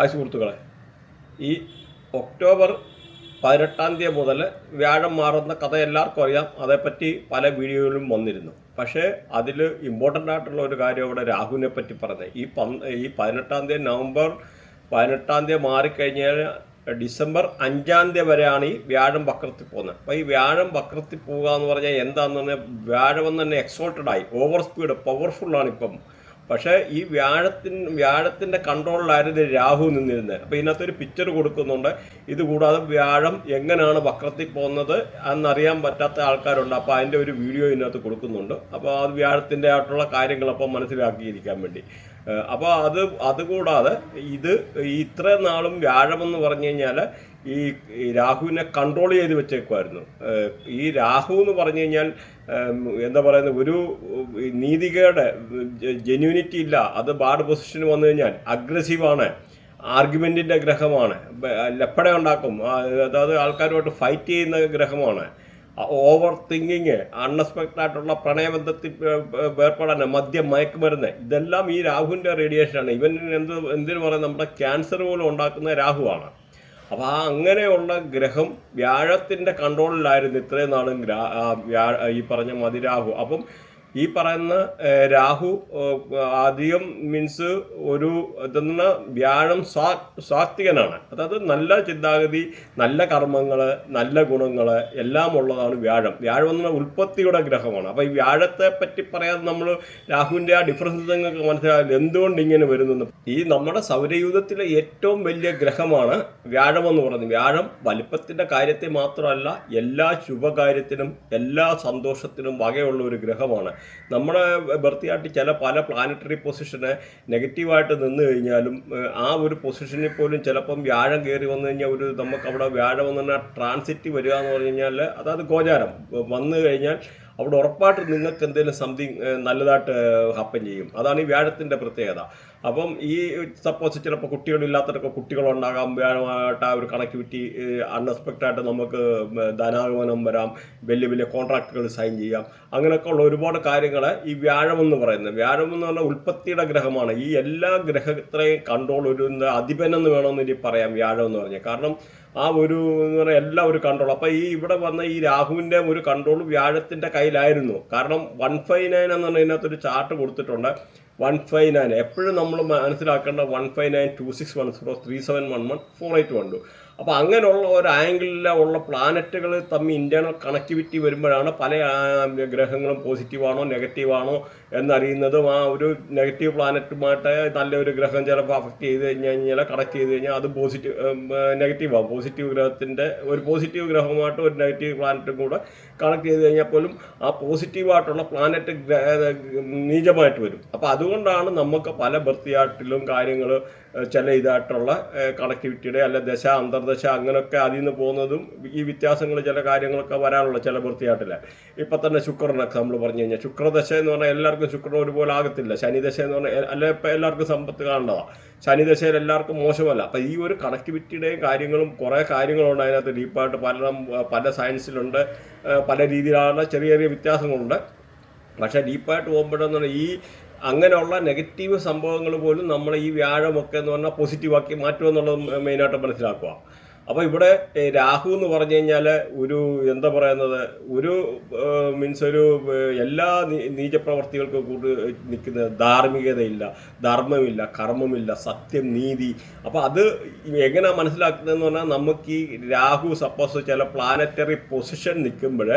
Hi സുഹൃത്തുക്കളെ ഈ October പതിനെട്ടാം തീയതി മുതൽ വ്യാഴം മാറുന്ന കഥ എല്ലാവർക്കും അറിയാം. അതേപ്പറ്റി പല വീഡിയോയിലും വന്നിരുന്നു. പക്ഷേ അതിൽ ഇമ്പോർട്ടന്റ് ആയിട്ടുള്ള ഒരു കാര്യം ഇവിടെ രാഹുവിനെ പറ്റി പറഞ്ഞത് ഈ പന് ഈ പതിനെട്ടാം തീയതി നവംബർ പതിനെട്ടാം തീയതി മാറിക്കഴിഞ്ഞാൽ ഡിസംബർ അഞ്ചാം തീയതി വരെയാണ് ഈ വ്യാഴം വക്രത്തിൽ പോകുന്നത്. അപ്പോൾ ഈ വ്യാഴം വക്രത്തിൽ പോകുക എന്ന് പറഞ്ഞാൽ എന്താണെന്ന് പറഞ്ഞാൽ വ്യാഴം തന്നെ എക്സോൾട്ടഡ് ആയി. ഓവർ സ്പീഡ് പവർഫുള്ളാണ് ഇപ്പം. പക്ഷേ ഈ വ്യാഴത്തിന് വ്യാഴത്തിന്റെ കൺട്രോളിലായിരുന്നു രാഹു നിന്നിരുന്നത്. അപ്പോൾ ഇതിനകത്തൊരു പിക്ചർ കൊടുക്കുന്നുണ്ട്. ഇത് കൂടാതെ വ്യാഴം എങ്ങനെയാണ് വക്രത്തിൽ പോകുന്നത് എന്നറിയാൻ പറ്റാത്ത ആൾക്കാരുണ്ട്. അപ്പോൾ അതിന്റെ ഒരു വീഡിയോ ഇതിനകത്ത് കൊടുക്കുന്നുണ്ട്. അപ്പോൾ അത് വ്യാഴത്തിന്റെ ആയിട്ടുള്ള കാര്യങ്ങൾ അപ്പം മനസ്സിലാക്കിയിരിക്കാൻ വേണ്ടി. അപ്പോൾ അത് അതുകൂടാതെ ഇത് ഇത്രയും നാളും വ്യാഴമെന്ന് പറഞ്ഞു കഴിഞ്ഞാൽ ഈ രാഹുവിനെ കൺട്രോൾ ചെയ്ത് വെച്ചേക്കുമായിരുന്നു ഈ രാഹു എന്ന് പറഞ്ഞു കഴിഞ്ഞാൽ എന്താ പറയുന്നത് ഒരു നീതികയുടെ ജെന്യൂനിറ്റി ഇല്ല. അത് ബാഡ് പൊസിഷന് വന്നു കഴിഞ്ഞാൽ അഗ്രസീവാണ് ആർഗ്യുമെന്റിന്റെ ഗ്രഹമാണ്. ലപ്പട ഉണ്ടാക്കും. അതായത് ആൾക്കാരുമായിട്ട് ഫൈറ്റ് ചെയ്യുന്ന ഗ്രഹമാണ്. ഓവർ തിങ്കിങ് അൺഎക്സ്പെക്റ്റഡ് ആയിട്ടുള്ള പ്രണയബന്ധത്തിൽ ഏർ, ഏർ, ഏർപ്പെടാൻ മദ്യം മയക്കുമരുന്ന് ഇതെല്ലാം ഈ രാഹുവിന്റെ റേഡിയേഷനാണ് ഇവൻ എന്ത് എന്തിനു പറയുന്നത് നമ്മുടെ ക്യാൻസർ പോലും ഉണ്ടാക്കുന്ന രാഹുവാണ്. അപ്പോൾ ആ അങ്ങനെയുള്ള ഗ്രഹം വ്യാഴത്തിന്റെ കൺട്രോളിലായിരുന്നു ഇത്രയും നാളും ഈ പറഞ്ഞ മതിരാഹു. അപ്പം ഈ പറയുന്ന രാഹു അധികം മീൻസ് ഒരു ഇതെന്ന വ്യാഴം സ്വാ സ്വാത്വികനാണ് അതായത് നല്ല ചിന്താഗതി നല്ല കർമ്മങ്ങൾ നല്ല ഗുണങ്ങൾ എല്ലാം ഉള്ളതാണ് വ്യാഴം. വ്യാഴം എന്ന ഉൽപ്പത്തിയുടെ ഗ്രഹമാണ്. അപ്പോൾ ഈ വ്യാഴത്തെ പറ്റി പറയാതെ നമ്മൾ രാഹുവിന്റെ ആ ഡിഫറൻസ് നിങ്ങൾക്ക് മനസ്സിലാകില്ല എന്തുകൊണ്ട് ഇങ്ങനെ വരുന്നു ഈ നമ്മുടെ സൗരയൂഥത്തിലെ ഏറ്റവും വലിയ ഗ്രഹമാണ് വ്യാഴം എന്ന് പറയുന്നത്. വ്യാഴം വലിപ്പത്തിന്റെ കാര്യത്തെ മാത്രമല്ല എല്ലാ ശുഭകാര്യത്തിനും എല്ലാ സന്തോഷത്തിനും വകയുള്ള ഒരു ഗ്രഹമാണ്. നമ്മുടെ ബർത്തിയായിട്ട് ചില പല പ്ലാനറ്ററി പൊസിഷന് നെഗറ്റീവായിട്ട് നിന്ന് കഴിഞ്ഞാലും ആ ഒരു പൊസിഷനിൽ പോലും ചിലപ്പം വ്യാഴം കയറി വന്നു കഴിഞ്ഞാൽ ഒരു നമുക്ക് അവിടെ വ്യാഴം വന്നു കഴിഞ്ഞാൽ ട്രാൻസിറ്റ് വരിക എന്ന് പറഞ്ഞു കഴിഞ്ഞാൽ അതായത് ഗോചാരം. വന്നു കഴിഞ്ഞാൽ അവിടെ ഉറപ്പായിട്ട് നിങ്ങൾക്ക് എന്തെങ്കിലും സംതിങ് നല്ലതായിട്ട് ഹാപ്പൻ ചെയ്യും. അതാണ് ഈ വ്യാഴത്തിന്റെ പ്രത്യേകത. അപ്പം ഈ സപ്പോസ് ചിലപ്പോൾ കുട്ടികളില്ലാത്തവരൊക്കെ കുട്ടികളുണ്ടാകാം വ്യാഴമായിട്ട് ആ ഒരു കണക്ടിവിറ്റി അൺഎക്സ്പെക്റ്റഡ് ആയിട്ട് നമുക്ക് ധനാഗമനം വരാം വലിയ വലിയ കോൺട്രാക്റ്റുകൾ സൈൻ ചെയ്യാം. അങ്ങനെയൊക്കെ ഉള്ള ഒരുപാട് കാര്യങ്ങൾ ഈ വ്യാഴം എന്ന് പറയുന്നത്. വ്യാഴം എന്ന് പറഞ്ഞാൽ ഉൽപ്പത്തിയുടെ ഗ്രഹമാണ്. ഈ എല്ലാ ഗ്രഹത്തെയും കൺട്രോൾ ഒരു അധിപൻ അധിപനെന്ന് വേണമെന്ന് പറയാം വ്യാഴം എന്ന് പറഞ്ഞാൽ കാരണം ആ ഒരു എന്ന് പറഞ്ഞാൽ എല്ലാം ഒരു കൺട്രോൾ അപ്പോൾ ഈ ഇവിടെ വന്ന ഈ രാഹുവിന്റെ ഒരു കൺട്രോൾ വ്യാഴത്തിന്റെ കയ്യിലായിരുന്നു. കാരണം വൺ ഫൈവ് നയൻ എന്ന് പറഞ്ഞതിനകത്തൊരു ചാർട്ട് കൊടുത്തിട്ടുണ്ട്. വൺ ഫൈവ് നയൻ എപ്പോഴും നമ്മൾ മനസ്സിലാക്കേണ്ട one five nine two six one zero three seven one one four eight one two അപ്പോൾ അങ്ങനെയുള്ള ഒരു ആംഗിളിലുള്ള പ്ലാനറ്റുകൾ തമ്മിൽ ഇന്റേണൽ കണക്ടിവിറ്റി വരുമ്പോഴാണ് പല ഗ്രഹങ്ങളും പോസിറ്റീവാണോ നെഗറ്റീവാണോ എന്നറിയുന്നതും ആ ഒരു നെഗറ്റീവ് പ്ലാനറ്റുമായിട്ട് നല്ലൊരു ഗ്രഹം ചിലപ്പോൾ അഫക്റ്റ് ചെയ്ത് കഴിഞ്ഞ് കഴിഞ്ഞാൽ കണക്ട് ചെയ്ത് കഴിഞ്ഞാൽ അത് പോസിറ്റീവ് നെഗറ്റീവാണ് പോസിറ്റീവ് ഗ്രഹത്തിന്റെ ഒരു പോസിറ്റീവ് ഗ്രഹവുമായിട്ട് ഒരു നെഗറ്റീവ് പ്ലാനറ്റും കൂടെ കണക്ട് ചെയ്ത് കഴിഞ്ഞാൽ പോലും ആ പോസിറ്റീവായിട്ടുള്ള പ്ലാനറ്റ് നീചമായിട്ട് വരും. അപ്പോൾ അതുകൊണ്ടാണ് നമുക്ക് പല ബർത്തിയാട്ടിലും കാര്യങ്ങൾ ചില ഇതായിട്ടുള്ള കണക്ടിവിറ്റിയുടെ അല്ല ദശ അന്തർദശ അങ്ങനെയൊക്കെ അതിൽ നിന്ന് പോകുന്നതും ഈ വ്യത്യാസങ്ങൾ ചില കാര്യങ്ങളൊക്കെ വരാനുള്ള ചില വൃത്തിയായിട്ടില്ല. ഇപ്പം തന്നെ ശുക്രൻ എക്സാമ്പിൾ പറഞ്ഞു കഴിഞ്ഞാൽ ശുക്രദശ എന്ന് പറഞ്ഞാൽ എല്ലാവർക്കും ശുക്രൻ ഒരുപോലെ ആകത്തില്ല. ശനിദശ എന്ന് പറഞ്ഞാൽ അല്ല ഇപ്പം എല്ലാവർക്കും സമ്പത്ത് കാണേണ്ടതാണ് ശനിദശയിൽ എല്ലാവർക്കും മോശമല്ല. അപ്പം ഈ ഒരു കണക്ടിവിറ്റിയുടെയും കാര്യങ്ങളും കുറേ കാര്യങ്ങളുണ്ട് അതിനകത്ത് ഡീപ്പായിട്ട് പല പല സയൻസിലുണ്ട് പല രീതിയിലുള്ള ചെറിയ ചെറിയ വ്യത്യാസങ്ങളുണ്ട്. പക്ഷേ ഡീപ്പായിട്ട് പോകുമ്പോഴെന്ന് പറഞ്ഞാൽ ഈ അങ്ങനെയുള്ള നെഗറ്റീവ് സംഭവങ്ങൾ പോലും നമ്മൾ ഈ വ്യാഴമൊക്കെ എന്ന് പറഞ്ഞാൽ പോസിറ്റീവാക്കി മാറ്റുമെന്നുള്ളത് മെയിനായിട്ട് മനസ്സിലാക്കുക. അപ്പോൾ ഇവിടെ രാഹു എന്ന് പറഞ്ഞു കഴിഞ്ഞാൽ ഒരു എന്താ പറയുന്നത് ഒരു മീൻസ് ഒരു എല്ലാ നീചപ്രവർത്തികൾക്കും കൂടി നിൽക്കുന്ന ധാർമ്മികതയില്ല ധർമ്മമില്ല കർമ്മമില്ല സത്യം നീതി. അപ്പോൾ അത് എങ്ങനെ മനസ്സിലാക്കുന്നതെന്ന് പറഞ്ഞാൽ നമുക്ക് ഈ രാഹു സപ്പോസ് ചില പ്ലാനറ്ററി പൊസിഷൻ നിൽക്കുമ്പോൾ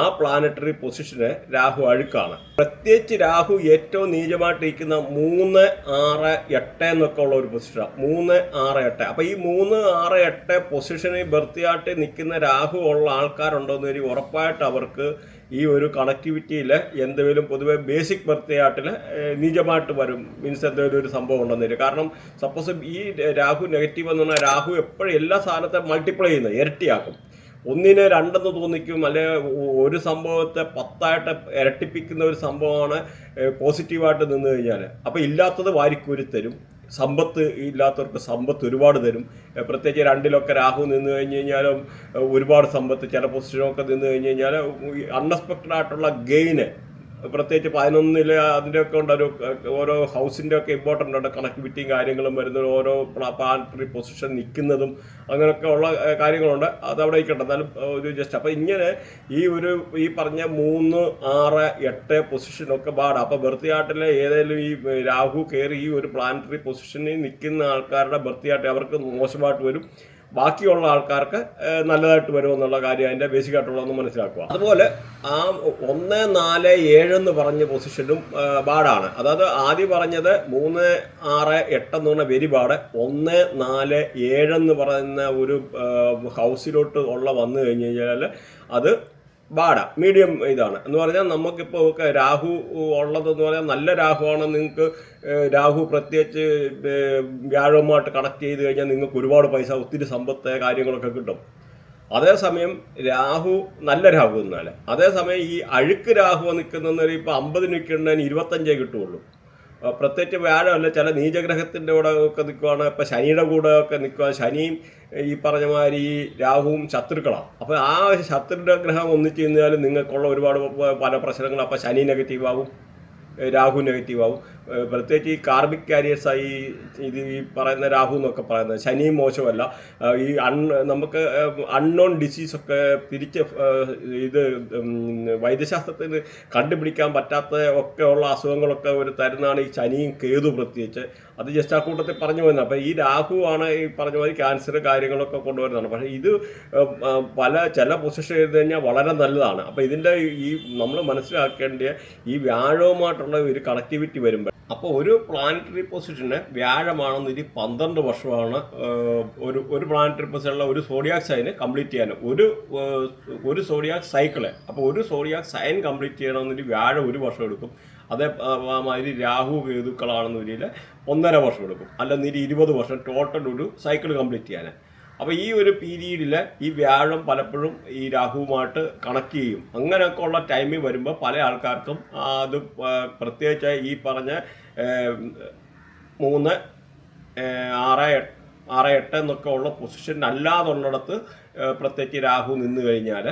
ആ പ്ലാനറ്ററി പൊസിഷന് രാഹു അഴുക്കാണ്. പ്രത്യേകിച്ച് രാഹു ഏറ്റവും നീചമായിട്ടിരിക്കുന്ന മൂന്ന് ആറ് എട്ട് എന്നൊക്കെ ഉള്ള ഒരു പൊസിഷനാണ് മൂന്ന് ആറ് എട്ട്. അപ്പോൾ ഈ മൂന്ന് ആറ് എട്ട് പൊസിഷനിൽ ബർത്തിയായിട്ട് നിൽക്കുന്ന രാഹു ഉള്ള ആൾക്കാരുണ്ടോയെന്ന് വരി ഉറപ്പായിട്ട് അവർക്ക് ഈ ഒരു കണക്ടിവിറ്റിയിൽ എന്തെങ്കിലും പൊതുവെ ബേസിക് ബർത്തിയാട്ടിൽ നീചമായിട്ട് വരും. മീൻസ് എന്തെങ്കിലും ഒരു സംഭവം ഉണ്ടെന്ന് വരും. കാരണം സപ്പോസ് ഈ രാഹു നെഗറ്റീവ് എന്ന് പറഞ്ഞാൽ രാഹു എപ്പോഴും എല്ലാ സാധനത്തെ മൾട്ടിപ്ലൈ ചെയ്യുന്നത് ഇരട്ടിയാക്കും. ഒന്നിനെ രണ്ടെന്ന് തോന്നിക്കും അല്ലെ ഒരു സംഭവത്തെ പത്തായിട്ട് ഇരട്ടിപ്പിക്കുന്ന ഒരു സംഭവമാണ് പോസിറ്റീവായിട്ട് നിന്ന് കഴിഞ്ഞാൽ അപ്പോൾ ഇല്ലാത്തത് വാരിക്കൂരി തരും സമ്പത്ത് ഇല്ലാത്തവർക്ക് സമ്പത്ത് ഒരുപാട് തരും. പ്രത്യേകിച്ച് രണ്ടിലൊക്കെ രാഹു നിന്ന് കഴിഞ്ഞ് കഴിഞ്ഞാലും ഒരുപാട് സമ്പത്ത് ചില പൊസിഷനൊക്കെ നിന്ന് കഴിഞ്ഞ് കഴിഞ്ഞാൽ അൺഎക്സ്പെക്റ്റഡ് ആയിട്ടുള്ള ഗെയിന് പ്രത്യേകിച്ച് പതിനൊന്നിൽ അതിന്റെയൊക്കെ ഉണ്ട് ഒരു ഓരോ ഹൗസിന്റെ ഒക്കെ ഇമ്പോർട്ടന്റ് ഉണ്ട് കണക്ടിവിറ്റിയും കാര്യങ്ങളും വരുന്ന ഓരോ പ്ലാനറ്ററി പൊസിഷൻ നിൽക്കുന്നതും അങ്ങനെയൊക്കെ ഉള്ള കാര്യങ്ങളുണ്ട്. അത് അവിടെ ഇരിക്കട്ടെ. എന്നാലും ഒരു ജസ്റ്റ് അപ്പം ഇങ്ങനെ ഈ ഒരു ഈ പറഞ്ഞ മൂന്ന് ആറ് എട്ട് പൊസിഷനൊക്കെ പാടാം അപ്പോൾ ബർത്തിയാട്ടിലെ ഏതെങ്കിലും ഈ രാഹു കയറി ഈ ഒരു പ്ലാനറ്ററി പൊസിഷനിൽ നിൽക്കുന്ന ആൾക്കാരുടെ ബർത്തിയാട്ട് അവർക്ക് മോശമായിട്ട് വരും. ബാക്കിയുള്ള ആൾക്കാർക്ക് നല്ലതായിട്ട് വരുമെന്നുള്ള കാര്യം അതിന്റെ ബേസിക് ആയിട്ടുള്ളതെന്ന് മനസ്സിലാക്കുക. അതുപോലെ ആ ഒന്ന് നാല് ഏഴ് എന്ന് പറഞ്ഞ പൊസിഷനും ബാഡാണ്. അതായത് ആദ്യം പറഞ്ഞത് മൂന്ന് ആറ് എട്ട് എന്ന് പറഞ്ഞ വെരി ബാഡ് ഒന്ന് നാല് ഏഴ് എന്ന് പറയുന്ന ഒരു ഹൗസിലോട്ട് ഉള്ള വന്നു കഴിഞ്ഞ് കഴിഞ്ഞാൽ അത് ബാഡ മീഡിയം ഇതാണ്. എന്ന് പറഞ്ഞാൽ നമുക്കിപ്പോൾ രാഹു ഉള്ളതെന്ന് പറഞ്ഞാൽ നല്ല രാഹുവാണ്. നിങ്ങൾക്ക് രാഹു പ്രത്യേകിച്ച് വ്യാഴവുമായിട്ട് കണക്ട് ചെയ്ത് കഴിഞ്ഞാൽ നിങ്ങൾക്ക് ഒരുപാട് പൈസ ഒത്തിരി സമ്പത്ത് കാര്യങ്ങളൊക്കെ കിട്ടും. അതേസമയം രാഹു നല്ല രാഹു എന്നാൽ അതേസമയം ഈ അഴുക്ക് രാഹു നിൽക്കുന്നൊരു ഇപ്പോൾ അമ്പത് നിൽക്കുന്നതിന് ഇരുപത്തഞ്ചേ കിട്ടുള്ളൂ പ്രത്യേകിച്ച് വ്യാഴമല്ല ചില നീചഗ്രഹത്തിന്റെ കൂടെ ഒക്കെ നിൽക്കുവാണ്. ഇപ്പം ശനിയുടെ കൂടെ ഒക്കെ നിൽക്കുക ശനിയും ഈ പറഞ്ഞ മാതിരി രാഹുവും ശത്രുക്കളാണ്. അപ്പോൾ ആ ശത്രുയുടെ ഗ്രഹം ഒന്നിച്ച് കഴിഞ്ഞാൽ നിങ്ങൾക്കുള്ള ഒരുപാട് പല പ്രശ്നങ്ങളും. അപ്പോൾ ശനി നെഗറ്റീവ് ആവും രാഹു നെഗറ്റീവ് ആവും പ്രത്യേകിച്ച് ഈ കാർബിക് കാരിയേഴ്സായി ഇത് ഈ പറയുന്ന രാഹു എന്നൊക്കെ പറയുന്നത് ശനിയും മോശമല്ല. ഈ അൺ നമുക്ക് അൺനോൺ ഡിസീസൊക്കെ തിരിച്ച് ഇത് വൈദ്യശാസ്ത്രത്തിന് കണ്ടുപിടിക്കാൻ പറ്റാത്ത ഒക്കെ ഉള്ള അസുഖങ്ങളൊക്കെ ഒരു തരുന്നതാണ് ഈ ശനിയും കേതു പ്രത്യേകിച്ച്. അത് ജസ്റ്റ് ആ കൂട്ടത്തിൽ പറഞ്ഞു വരുന്നത് അപ്പോൾ ഈ രാഹു ആണ് ഈ പറഞ്ഞ മാതിരി ക്യാൻസർ കാര്യങ്ങളൊക്കെ കൊണ്ടുവരുന്നതാണ്. പക്ഷേ ഇത് പല ചില പൊസിഷൻ ചെയ്ത് കഴിഞ്ഞാൽ വളരെ നല്ലതാണ്. അപ്പോൾ ഇതിന്റെ ഈ നമ്മൾ മനസ്സിലാക്കേണ്ട ഈ വ്യാഴവുമായിട്ടുള്ള ഒരു കണക്ടിവിറ്റി വരുമ്പോൾ അപ്പോൾ ഒരു പ്ലാനറ്ററി പൊസിഷന് ഇനി പന്ത്രണ്ട് വർഷമാണ് ഒരു ഒരു പ്ലാനറ്ററി പൊസിഷനുള്ള ഒരു സോഡിയാക് സൈന് കംപ്ലീറ്റ് ചെയ്യാൻ. ഒരു ഒരു സോഡിയാക് സൈക്കിൾ അപ്പോൾ ഒരു സോഡിയാക് സൈൻ കംപ്ലീറ്റ് ചെയ്യണമെന്നൊരു വ്യാഴം ഒരു വർഷം എടുക്കും. അതേ ആ, ആ മാതിരി രാഹു കേതുക്കളാണെന്നൊരിൽ ഒന്നര വർഷം എടുക്കും. അല്ലെന്നൊരു ഇരുപത് വർഷം ടോട്ടൽ ഒരു സൈക്കിൾ കംപ്ലീറ്റ് ചെയ്യാൻ അപ്പോൾ ഈ ഒരു പീരീഡിൽ ഈ വ്യാഴം പലപ്പോഴും ഈ രാഹുവുമായിട്ട് കണക്ട് ചെയ്യും. അങ്ങനെയൊക്കെ ഉള്ള ടൈമിൽ വരുമ്പോൾ പല ആൾക്കാർക്കും അത് പ്രത്യേകിച്ച് ഈ പറഞ്ഞ മൂന്ന് ആറ് ആറ് എട്ട് എന്നൊക്കെ ഉള്ള പൊസിഷൻ അല്ലാതുള്ളിടത്ത് പ്രത്യേകിച്ച് രാഹു നിന്ന് കഴിഞ്ഞാൽ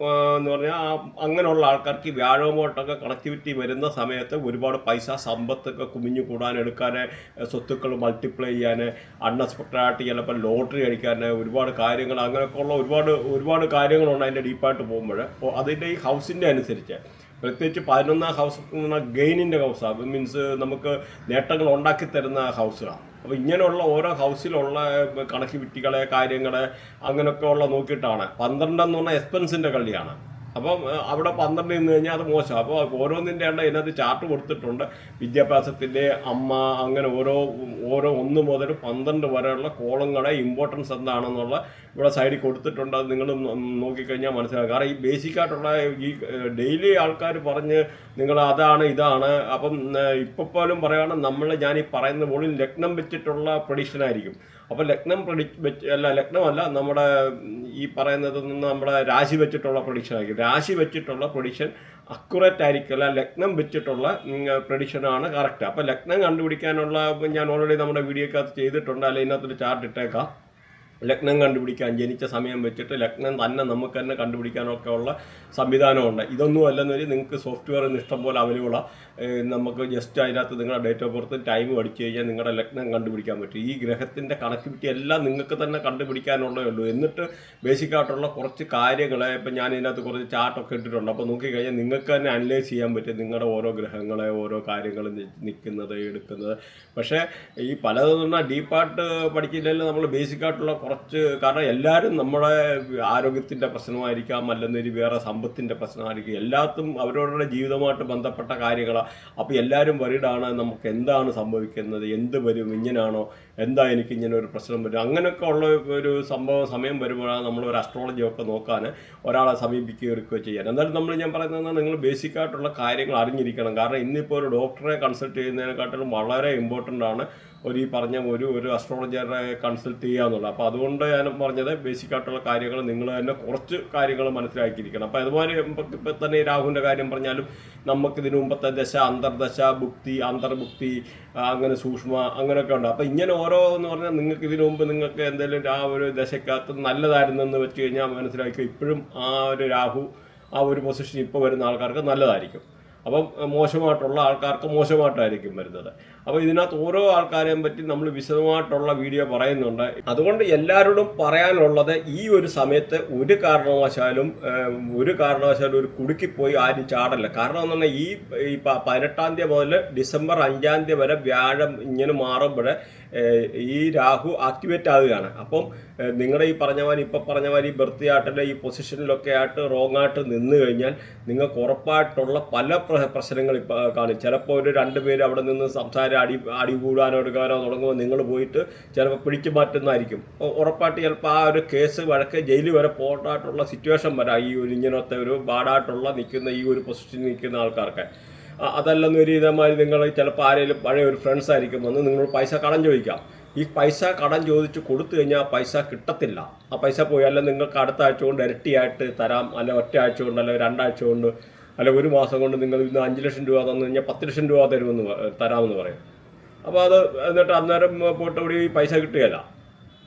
എന്ന് പറഞ്ഞാൽ അങ്ങനെയുള്ള ആൾക്കാർക്ക് വ്യാഴവുമായിട്ടൊക്കെ കണക്ടിവിറ്റി വരുന്ന സമയത്ത് ഒരുപാട് പൈസ സമ്പത്തൊക്കെ കുമിഞ്ഞു കൂടാൻ എടുക്കാൻ സ്വത്തുക്കൾ മൾട്ടിപ്ലൈ ചെയ്യാൻ അൺഎക്സ്പെക്റ്റഡായിട്ട് ചിലപ്പോൾ ലോട്ടറി അടിക്കാൻ ഒരുപാട് കാര്യങ്ങൾ അങ്ങനെയൊക്കെ ഉള്ള ഒരുപാട് ഒരുപാട് കാര്യങ്ങളുണ്ട് അതിന്റെ ഡീപ്പായിട്ട് പോകുമ്പോൾ. അതിന്റെ ഈ ഹൗസിന്റെ അനുസരിച്ച് പ്രത്യേകിച്ച് പതിനൊന്നാം ഹൗസ് എന്ന് പറഞ്ഞാൽ ഗെയിനിന്റെ ഹൗസാണ് മീൻസ് നമുക്ക് നേട്ടങ്ങൾ ഉണ്ടാക്കി തരുന്ന ഹൗസുകളാണ് അപ്പോൾ ഇങ്ങനെയുള്ള ഓരോ ഹൗസിലുള്ള കണക്ടിവിറ്റികളെ കാര്യങ്ങളെ അങ്ങനെയൊക്കെ ഉള്ള നോക്കിയിട്ടാണ്. പന്ത്രണ്ടെന്ന് പറഞ്ഞാൽ എക്സ്പെൻസിന്റെ കളിയാണ് അപ്പം അവിടെ പന്ത്രണ്ട് നിന്ന് കഴിഞ്ഞാൽ അത് മോശം. അപ്പോൾ ഓരോന്നിന്റെ ഉണ്ട് ഇതിനകത്ത് ചാർട്ട് കൊടുത്തിട്ടുണ്ട്. വിദ്യാഭ്യാസത്തിന്റെ അമ്മ അങ്ങനെ ഓരോ ഓരോ ഒന്ന് മുതൽ പന്ത്രണ്ട് വരെയുള്ള കോളങ്ങളെ ഇമ്പോർട്ടൻസ് എന്താണെന്നുള്ള ഇവിടെ സൈഡിൽ കൊടുത്തിട്ടുണ്ട്. അത് നിങ്ങൾ നോക്കിക്കഴിഞ്ഞാൽ മനസ്സിലാക്കും കാരണം ഈ ബേസിക്കായിട്ടുള്ള ഈ ഡെയിലി ആൾക്കാർ പറഞ്ഞ് നിങ്ങൾ അതാണ് ഇതാണ്. അപ്പം ഇപ്പോൾ പോലും പറയുകയാണെങ്കിൽ നമ്മൾ ഞാൻ ഈ പറയുന്ന മുകളിൽ ലഗ്നം വെച്ചിട്ടുള്ള പ്രഡിക്ഷൻ ആയിരിക്കും. അപ്പോൾ ലഗ്നം പ്രഡി വെച്ച് അല്ല ലഗ്നമല്ല നമ്മുടെ ഈ പറയുന്നത് നിന്ന് നമ്മുടെ രാശി വെച്ചിട്ടുള്ള പ്രൊഡിക്ഷൻ ആയിരിക്കും. രാശി വെച്ചിട്ടുള്ള പ്രൊഡിക്ഷൻ അക്യുറേറ്റ് ആയിരിക്കില്ല ലഗ്നം വെച്ചിട്ടുള്ള പ്രൊഡിക്ഷനാണ് കറക്റ്റ് അപ്പോൾ ലഗ്നം കണ്ടുപിടിക്കാനുള്ള ഞാൻ ഓൾറെഡി നമ്മുടെ വീഡിയോക്കകത്ത് ചെയ്തിട്ടുണ്ട്. അല്ലെങ്കിൽ ഇതിനകത്തൊരു ചാർട്ട് ഇട്ടേക്കാം. ലഗ്നം കണ്ടുപിടിക്കാൻ ജനിച്ച സമയം വെച്ചിട്ട് ലഗ്നം തന്നെ നമുക്ക് തന്നെ കണ്ടുപിടിക്കാനൊക്കെ ഉള്ള സംവിധാനമുണ്ട്. ഇതൊന്നും അല്ലെന്നൊരു നിങ്ങൾക്ക് സോഫ്റ്റ്വെയർ ഇഷ്ടം പോലെ അവൈലബിളാണ് നമുക്ക് ജസ്റ്റ് അതിനകത്ത് നിങ്ങളുടെ ഡേറ്റ് ഓഫ് ബർത്ത് ടൈം അടിച്ചു കഴിഞ്ഞാൽ നിങ്ങളുടെ ലഗ്നം കണ്ടുപിടിക്കാൻ പറ്റും. ഈ ഗ്രഹത്തിന്റെ കണക്ടിവിറ്റി എല്ലാം നിങ്ങൾക്ക് തന്നെ കണ്ടുപിടിക്കാനുള്ളേ ഉള്ളൂ. എന്നിട്ട് ബേസിക് ആയിട്ടുള്ള കുറച്ച് കാര്യങ്ങൾ ഇപ്പം ഞാൻ ഇതിനകത്ത് കുറച്ച് ചാർട്ടൊക്കെ ഇട്ടിട്ടുണ്ട്. അപ്പോൾ നോക്കിക്കഴിഞ്ഞാൽ നിങ്ങൾക്ക് തന്നെ അനലൈസ് ചെയ്യാൻ പറ്റും നിങ്ങളുടെ ഓരോ ഗ്രഹങ്ങളെ ഓരോ കാര്യങ്ങൾ നിൽക്കുന്നത് എടുക്കുന്നത്. പക്ഷേ ഈ പലതെന്ന് പറഞ്ഞാൽ ഡീപ്പായിട്ട് പഠിക്കില്ലെങ്കിൽ നമ്മൾ ബേസിക് ആയിട്ടുള്ള കുറച്ച് കാരണം എല്ലാവരും നമ്മുടെ ആരോഗ്യത്തിന്റെ പ്രശ്നമായിരിക്കാം അല്ലെന്നൊരു വേറെ സമ്പത്തിന്റെ പ്രശ്നമായിരിക്കും. എല്ലാത്തും അവരവരുടെ ജീവിതമായിട്ട് ബന്ധപ്പെട്ട കാര്യങ്ങളാണ് അപ്പോൾ എല്ലാവരും വരിടാണ് നമുക്ക് എന്താണ് സംഭവിക്കുന്നത് എന്ത് വരും ഇങ്ങനെയാണോ എന്താ എനിക്ക് ഇങ്ങനെ ഒരു പ്രശ്നം വരും. അങ്ങനെയൊക്കെ ഉള്ള ഒരു സംഭവം സമയം വരുമ്പോഴാണ് നമ്മൾ ഒരു അസ്ട്രോളജി ഒക്കെ നോക്കാൻ ഒരാളെ സമീപിക്കുകയോ എടുക്കുകയോ ചെയ്യാൻ. എന്നാലും നമ്മൾ ഞാൻ പറയുന്നത് നിങ്ങൾ ബേസിക് ആയിട്ടുള്ള കാര്യങ്ങൾ അറിഞ്ഞിരിക്കണം. കാരണം ഇന്നിപ്പോൾ ഒരു ഡോക്ടറെ കൺസൾട്ട് ചെയ്യുന്നതിനെക്കാട്ടിലും വളരെ ഇമ്പോർട്ടന്റ് ആണ് ഒരു ഈ പറഞ്ഞ ഒരു ഒരു അസ്ട്രോളജറെ കൺസൾട്ട് ചെയ്യുക എന്നുള്ളത്. അപ്പോൾ അതുകൊണ്ട് ഞാൻ പറഞ്ഞത് ബേസിക് ആയിട്ടുള്ള കാര്യങ്ങൾ നിങ്ങൾ തന്നെ കുറച്ച് കാര്യങ്ങൾ മനസ്സിലാക്കിയിരിക്കണം. അപ്പോൾ അതുപോലെ ഇപ്പം തന്നെ രാഹുവിന്റെ കാര്യം പറഞ്ഞാലും നമുക്ക് ഇതിനു മുമ്പത്തെ ദശ അന്തർദശ ഭുക്തി അന്തർഭുക്തി അങ്ങനെ സൂക്ഷ്മ അങ്ങനെയൊക്കെ ഉണ്ട്. അപ്പോൾ ഇങ്ങനെ ഓരോ എന്ന് പറഞ്ഞാൽ നിങ്ങൾക്ക് ഇതിനു മുമ്പ് നിങ്ങൾക്ക് എന്തെങ്കിലും ആ ഒരു ദശക്കകത്ത് നല്ലതായിരുന്നെന്ന് വെച്ച് കഴിഞ്ഞാൽ മനസ്സിലാക്കി ഇപ്പോഴും ആ ഒരു രാഹു ആ ഒരു പൊസിഷൻ ഇപ്പോൾ വരുന്ന ആൾക്കാർക്ക് നല്ലതായിരിക്കും. അപ്പം മോശമായിട്ടുള്ള ആൾക്കാർക്ക് മോശമായിട്ടായിരിക്കും വരുന്നത്. അപ്പോൾ ഇതിനകത്ത് ഓരോ ആൾക്കാരെയും പറ്റി നമ്മൾ വിശദമായിട്ടുള്ള വീഡിയോ പറയുന്നുണ്ട്. അതുകൊണ്ട് എല്ലാവരോടും പറയാനുള്ളത് ഈ ഒരു സമയത്ത് ഒരു കാരണവശാലും ഒരു കാരണവശാലും ഒരു കുടുക്കിപ്പോയി ആരും ചാടല്ല. കാരണം എന്ന് പറഞ്ഞാൽ ഈ പതിനെട്ടാം തീയതി മുതൽ ഡിസംബർ അഞ്ചാം തീയതി വരെ വ്യാഴം ഇങ്ങനെ മാറുമ്പോൾ ഈ രാഹു ആക്ടിവേറ്റ് ആവുകയാണ്. അപ്പം നിങ്ങളുടെ ഈ പറഞ്ഞ മാതിരി ഇപ്പം പറഞ്ഞ മാതിരി ബർത്തി ആട്ടിന്റെ ഈ പൊസിഷനിലൊക്കെ ആയിട്ട് റോങ് ആയിട്ട് നിന്ന് കഴിഞ്ഞാൽ നിങ്ങൾക്ക് ഉറപ്പായിട്ടുള്ള പല പ്രശ്നങ്ങൾ ഇപ്പോൾ കാണും. ചിലപ്പോൾ ഒരു രണ്ട് പേര് അവിടെ നിന്ന് സംസാരം അടി അടി കൂടാനോ എടുക്കാനോ തുടങ്ങുമ്പോൾ നിങ്ങൾ പോയിട്ട് ചിലപ്പോൾ പിടിച്ചു മാറ്റുന്നതായിരിക്കും. ഉറപ്പായിട്ട് ചിലപ്പോൾ ആ ഒരു കേസ് വഴക്ക് ജയിലിൽ വരെ പോകാനായിട്ടുള്ള സിറ്റുവേഷൻ വരാം. ഈ ഒരു ഇങ്ങനത്തെ ഒരു ബാഡായിട്ടുള്ള നിൽക്കുന്ന ഈ ഒരു പൊസിഷനിൽ നിൽക്കുന്ന ആൾക്കാർക്ക്. അതല്ലെന്ന് ഒരു ഇതേമാതിരി നിങ്ങൾ ചിലപ്പോൾ ആരെങ്കിലും പഴയ ഒരു ഫ്രണ്ട്സ് ആയിരിക്കും വന്ന് നിങ്ങൾ പൈസ കടം ചോദിക്കാം. ഈ പൈസ കടം ചോദിച്ച് കൊടുത്തു കഴിഞ്ഞാൽ പൈസ കിട്ടത്തില്ല. ആ പൈസ പോയി അല്ല നിങ്ങൾക്ക് അടുത്ത ആഴ്ച കൊണ്ട് ഇരട്ടിയായിട്ട് തരാം. അല്ല ഒറ്റ ആഴ്ച കൊണ്ട് അല്ല രണ്ടാഴ്ച കൊണ്ട് അല്ല ഒരു മാസം കൊണ്ട് നിങ്ങൾ ഇന്ന് അഞ്ച് ലക്ഷം രൂപ തന്നു കഴിഞ്ഞാൽ പത്ത് ലക്ഷം രൂപ തരുമെന്ന് തരാമെന്ന് പറയും. അപ്പോൾ അത് എന്നിട്ട് അന്നേരം ഇവിടെ ഈ പൈസ കിട്ടുകയില്ല.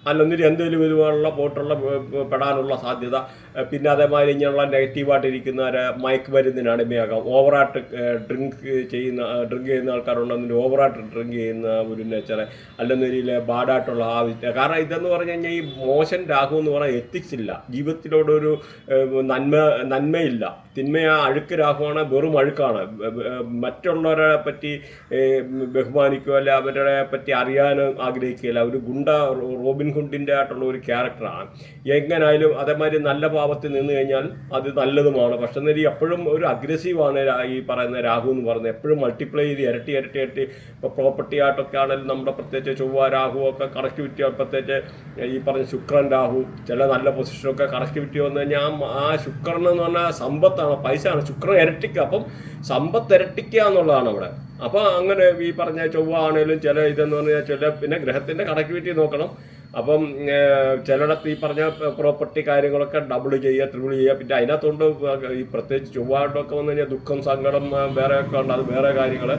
അല്ലെന്നിട്ട് എന്തെങ്കിലും ഇതുപോലുള്ള പോയിട്ടുള്ള പെ- പെടാനുള്ള സാധ്യത പിന്നെ അതേമാതിരി ഇങ്ങനെയുള്ള നെഗറ്റീവായിട്ടിരിക്കുന്നവരെ മയക്ക് മരുന്നിന് അടിമയാകാം ഓവറായിട്ട് ഡ്രിങ്ക് ചെയ്യുന്ന ഡ്രിങ്ക് ചെയ്യുന്ന ആൾക്കാരുണ്ടെന്നുണ്ടെങ്കിൽ ഓവറായിട്ട് ഡ്രിങ്ക് ചെയ്യുന്ന ഒരു നേച്ചർ രീതിയിൽ ബാഡായിട്ടുള്ള ആവശ്യം കാരണം ഇതെന്ന് പറഞ്ഞു കഴിഞ്ഞാൽ ഈ മോശൻ രാഹു എന്ന് പറഞ്ഞാൽ എത്തിക്സ് ഇല്ല. ജീവിതത്തിലോടൊരു നന്മ നന്മയില്ല. തിന്മ ആ അഴുക്ക് രാഹുവാണ് വെറും അഴുക്കാണ്. മറ്റുള്ളവരെ പറ്റി ബഹുമാനിക്കുക അല്ലെ അവരെ പറ്റി അറിയാൻ ആഗ്രഹിക്കുകയില്ല ഒരു ഗുണ്ട റോബിൻ ഹുഡിന്റെ ആയിട്ടുള്ള ഒരു ക്യാരക്ടറാണ് എങ്ങനായാലും അതേമാതിരി നല്ല പാപത്തിൽ നിന്ന് കഴിഞ്ഞാൽ അത് നല്ലതുമാണ്. പക്ഷെ എന്നാൽ എപ്പോഴും ഒരു അഗ്രസീവാണ് ഈ പറയുന്ന രാഹു എന്ന് പറയുന്നത്. എപ്പോഴും മൾട്ടിപ്ലൈ ചെയ്ത് ഇരട്ടി ഇരട്ടി ഇരട്ടി. ഇപ്പോൾ പ്രോപ്പർട്ടി ആയിട്ടൊക്കെ ആണെങ്കിലും നമ്മുടെ പ്രത്യേകിച്ച് ചൊവ്വ രാഹു ഒക്കെ കണക്ടിവിറ്റി പ്രത്യേകിച്ച് ഈ പറഞ്ഞ ശുക്രൻ രാഹു ചില നല്ല പൊസിഷനൊക്കെ കണക്ടിവിറ്റി വന്നു കഴിഞ്ഞാൽ ആ ശുക്രൻ എന്ന് പറഞ്ഞാൽ സമ്പത്താണ് പൈസയാണ്. ശുക്രൻ ഇരട്ടിക്കുക അപ്പം സമ്പത്ത് ഇരട്ടിക്കുക എന്നുള്ളതാണ് അവിടെ. അപ്പോൾ അങ്ങനെ ഈ പറഞ്ഞ ചൊവ്വ ആണെങ്കിലും ചില ഇതെന്ന് പറഞ്ഞാൽ ചില പിന്നെ ഗ്രഹത്തിന്റെ കണക്ടിവിറ്റി നോക്കണം. അപ്പം ചിലയിടത്ത് ഈ പറഞ്ഞ പ്രോപ്പർട്ടി കാര്യങ്ങളൊക്കെ ഡബിൾ ചെയ്യുക ട്രിപ്പിൾ ചെയ്യുക പിന്നെ അതിനകത്തോണ്ട് ഈ പ്രത്യേകിച്ച് ചൊവ്വാട്ടൊക്കെ വന്നു കഴിഞ്ഞാൽ ദുഃഖം സങ്കടം വേറെ ഒക്കെ ഉണ്ട്. അത് വേറെ കാര്യങ്ങൾ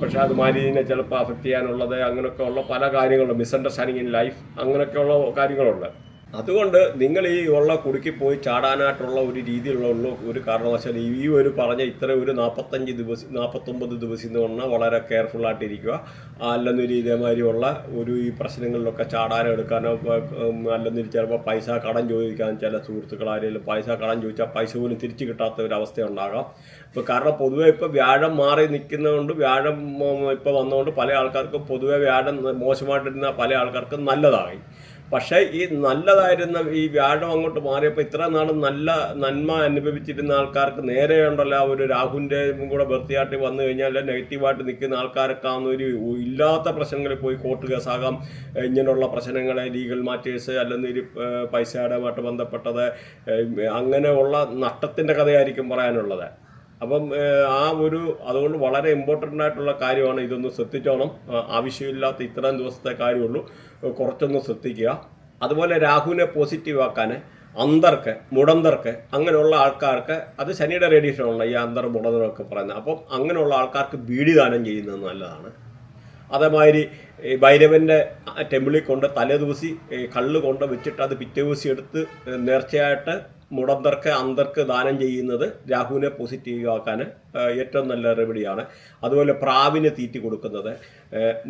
പക്ഷേ അത് മാരീനെ ചിലപ്പോൾ അഫക്റ്റ് ചെയ്യാനുള്ളത് അങ്ങനെയൊക്കെ ഉള്ള പല കാര്യങ്ങളുണ്ട്. മിസ്അണ്ടർസ്റ്റാൻഡിങ് ഇൻ ലൈഫ് അങ്ങനെയൊക്കെയുള്ള കാര്യങ്ങളുണ്ട്. അതുകൊണ്ട് നിങ്ങൾ ഈ ഉള്ള കുടുക്കി പോയി ചാടാനായിട്ടുള്ള ഒരു രീതിയിലുള്ള ഒരു കാരണവശാൽ ഈ ഒരു പറഞ്ഞ ഇത്ര ഒരു നാൽപ്പത്തഞ്ച് ദിവസം നാൽപ്പത്തൊമ്പത് ദിവസം എന്ന് പറഞ്ഞാൽ വളരെ കെയർഫുൾ ആയിട്ടിരിക്കുക. അല്ലെന്നൊരു ഇതേമാതിരിയുള്ള ഒരു ഈ പ്രശ്നങ്ങളിലൊക്കെ ചാടാനോ എടുക്കാനോ അല്ലെന്നൊരു ചിലപ്പോൾ പൈസ കടം ചോദിക്കാൻ ചില സുഹൃത്തുക്കൾ ആരെങ്കിലും പൈസ കടം ചോദിച്ചാൽ പൈസ പോലും തിരിച്ചു കിട്ടാത്ത ഒരു അവസ്ഥ ഉണ്ടാകാം ഇപ്പോൾ കാരണം പൊതുവേ ഇപ്പോൾ വ്യാഴം മാറി നിൽക്കുന്നതുകൊണ്ട് വ്യാഴം ഇപ്പോൾ വന്നതുകൊണ്ട് പല ആൾക്കാർക്കും പൊതുവേ വ്യാഴം മോശമായിട്ടിരുന്ന പല ആൾക്കാർക്കും നല്ലതായി. പക്ഷേ ഈ നല്ലതായിരുന്ന ഈ വ്യാഴം അങ്ങോട്ട് മാറിയപ്പോൾ ഇത്ര നാളും നല്ല നന്മ അനുഭവിച്ചിരുന്ന ആൾക്കാർക്ക് നേരെ ഒരു രാഹുവിന്റെ കൂടെ വൃത്തിയാട്ടി വന്നു കഴിഞ്ഞാൽ നെഗറ്റീവായിട്ട് നിൽക്കുന്ന ആൾക്കാരൊക്കെ ഒരു ഇല്ലാത്ത പ്രശ്നങ്ങളിൽ പോയി കോർട്ട് കേസാകാം. ഇങ്ങനെയുള്ള പ്രശ്നങ്ങളെ ലീഗൽ മാറ്റേഴ്സ് അല്ലെങ്കിൽ പൈസയുമായിട്ട് ബന്ധപ്പെട്ടത് അങ്ങനെയുള്ള നഷ്ടത്തിന്റെ കഥയായിരിക്കും പറയാനുള്ളത്. അപ്പം ആ ഒരു അതുകൊണ്ട് വളരെ ഇമ്പോർട്ടന്റ് ആയിട്ടുള്ള കാര്യമാണ് ഇതൊന്ന് ശ്രദ്ധിച്ചോണം. ആവശ്യമില്ലാത്ത ഇത്രയും ദിവസത്തെ കാര്യമുള്ളൂ. കുറച്ചൊന്ന് ശ്രദ്ധിക്കുക. അതുപോലെ രാഹുവിനെ പോസിറ്റീവ് ആക്കാൻ അന്തർക്ക് മുടന്തർക്ക് അങ്ങനെയുള്ള ആൾക്കാർക്ക് അത് ശനിയുടെ ഉള്ള ഈ അന്തർ മുടന്തറൊക്കെ പറയുന്നത്. അപ്പം അങ്ങനെയുള്ള ആൾക്കാർക്ക് ബീഡി ദാനം ചെയ്യുന്നത് നല്ലതാണ്. അതേമാതിരി ഭൈരവന്റെ ടെമ്പിളിൽ കൊണ്ട് തലേ ദിവസി കള്ള് കൊണ്ട് വെച്ചിട്ട് അത് പിറ്റേ ദിവസം എടുത്ത് നേർച്ചയായിട്ട് മുടന്തർക്ക് അന്തർക്ക് ദാനം ചെയ്യുന്നത് രാഹുവിനെ പോസിറ്റീവ് ആക്കാൻ ഏറ്റവും നല്ല റെമഡിയാണ് അതുപോലെ പ്രാവിന് തീറ്റി കൊടുക്കുന്നത്